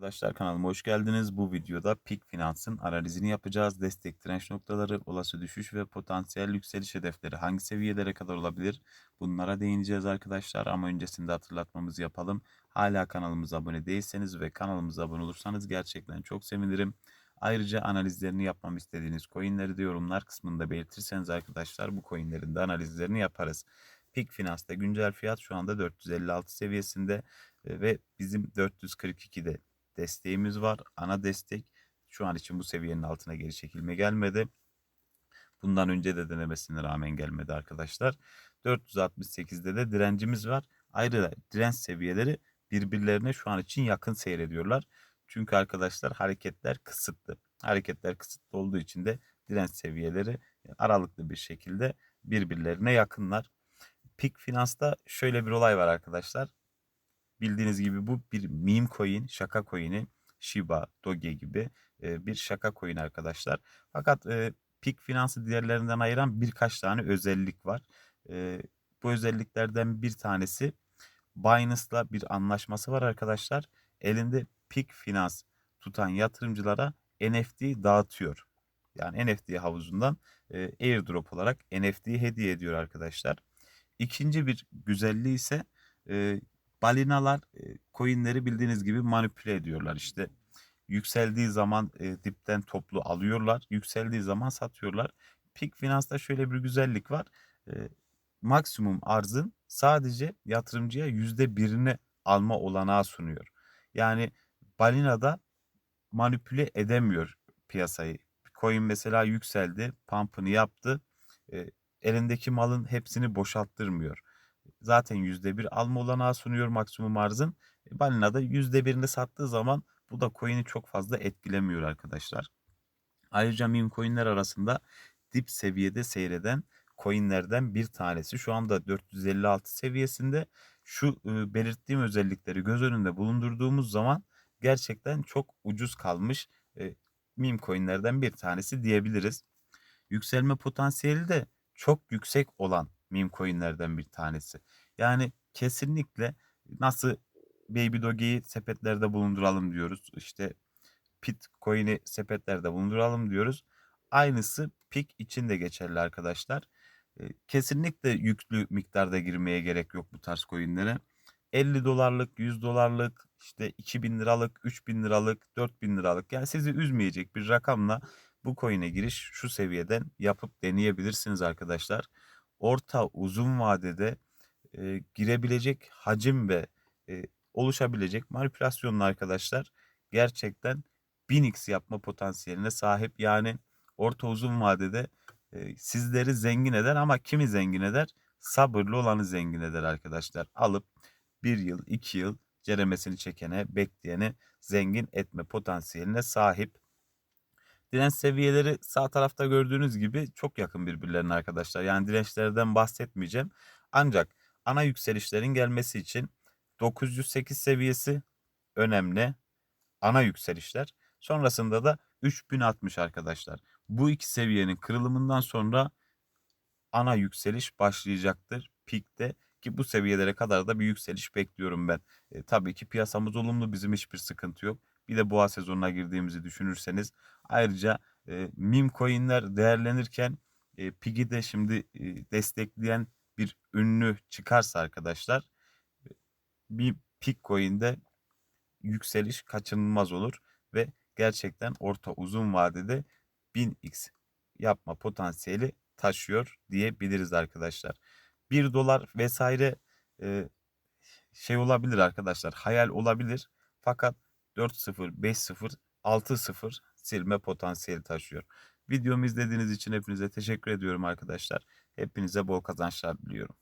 Arkadaşlar kanalıma hoş geldiniz. Bu videoda PIK Finans'ın analizini yapacağız. Destek direnç noktaları, olası düşüş ve potansiyel yükseliş hedefleri hangi seviyelere kadar olabilir? Bunlara değineceğiz arkadaşlar ama öncesinde hatırlatmamızı yapalım. Hala kanalımıza abone değilseniz ve kanalımıza abone olursanız gerçekten çok sevinirim. Ayrıca analizlerini yapmam istediğiniz coinleri de yorumlar kısmında belirtirseniz arkadaşlar bu coinlerin de analizlerini yaparız. PIK Finans'ta güncel fiyat şu anda 456 seviyesinde e, ve bizim 442'de desteğimiz var. Ana destek şu an için bu seviyenin altına geri çekilme gelmedi. Bundan önce de denemesine rağmen gelmedi arkadaşlar. 468'de de direncimiz var. Ayrıca direnç seviyeleri birbirlerine şu an için yakın seyrediyorlar. Çünkü arkadaşlar hareketler kısıtlı. Hareketler kısıtlı olduğu için de direnç seviyeleri aralıklı bir şekilde birbirlerine yakınlar. Pik Finans'ta şöyle bir olay var arkadaşlar. Bildiğiniz gibi bu bir meme coin, şaka coin'i. Shiba, Doge gibi e, bir şaka coin arkadaşlar. Fakat e, Pik Finans'ı diğerlerinden ayıran birkaç tane özellik var. E, bu özelliklerden bir tanesi Binance'la bir anlaşması var arkadaşlar. Elinde Pik Finans tutan yatırımcılara NFT dağıtıyor. Yani NFT havuzundan airdrop olarak NFT hediye ediyor arkadaşlar. İkinci bir güzelliği ise balinalar e, coinleri bildiğiniz gibi manipüle ediyorlar. İşte yükseldiği zaman e, dipten toplu alıyorlar. Yükseldiği zaman satıyorlar. Peak Finans'ta şöyle bir güzellik var. E, maksimum arzın sadece yatırımcıya yüzde birini alma olanağı sunuyor. Yani balinada manipüle edemiyor piyasayı. Coin mesela yükseldi, pump'ını yaptı. E, elindeki malın hepsini boşalttırmıyor. Zaten bir alma olanağı sunuyor maksimum arzın. E, balina da birini sattığı zaman bu da coin'i çok fazla etkilemiyor arkadaşlar. Ayrıca meme coin'ler arasında dip seviyede seyreden coin'lerden bir tanesi. Şu anda 456 seviyesinde. Şu e, belirttiğim özellikleri göz önünde bulundurduğumuz zaman gerçekten çok ucuz kalmış e, meme coin'lerden bir tanesi diyebiliriz. Yükselme potansiyeli de çok yüksek olan meme coinlerden bir tanesi. Yani kesinlikle nasıl Baby Doge'yi sepetlerde bulunduralım diyoruz. İşte Pit coin'i sepetlerde bulunduralım diyoruz. Aynısı Pik için de geçerli arkadaşlar. Kesinlikle yüklü miktarda girmeye gerek yok bu tarz coin'lere. 50 dolarlık, 100 dolarlık, işte 2000 liralık, 3000 liralık, 4000 liralık yani sizi üzmeyecek bir rakamla bu coin'e giriş şu seviyeden yapıp deneyebilirsiniz arkadaşlar. Orta uzun vadede e, girebilecek hacim ve e, oluşabilecek manipülasyonlu arkadaşlar gerçekten 1000x yapma potansiyeline sahip. Yani orta uzun vadede e, sizleri zengin eder ama kimi zengin eder? Sabırlı olanı zengin eder arkadaşlar. Alıp bir yıl, iki yıl ceremesini çekene, bekleyene zengin etme potansiyeline sahip. Direnç seviyeleri sağ tarafta gördüğünüz gibi çok yakın birbirlerine arkadaşlar. Yani dirençlerden bahsetmeyeceğim. Ancak ana yükselişlerin gelmesi için 908 seviyesi önemli. Ana yükselişler. Sonrasında da 3060 arkadaşlar. Bu iki seviyenin kırılımından sonra ana yükseliş başlayacaktır pikte ki bu seviyelere kadar da bir yükseliş bekliyorum ben. E, tabii ki piyasamız olumlu bizim hiçbir sıkıntı yok. Bir de boğa sezonuna girdiğimizi düşünürseniz ayrıca e, meme coinler değerlenirken e, Pig'i de şimdi e, destekleyen bir ünlü çıkarsa arkadaşlar bir Pig coin'de yükseliş kaçınılmaz olur ve gerçekten orta uzun vadede 1000x yapma potansiyeli taşıyor diyebiliriz arkadaşlar. 1 dolar vesaire e, şey olabilir arkadaşlar hayal olabilir fakat 4-0, 5-0, 6-0 silme potansiyeli taşıyor. Videomu izlediğiniz için hepinize teşekkür ediyorum arkadaşlar. Hepinize bol kazançlar diliyorum.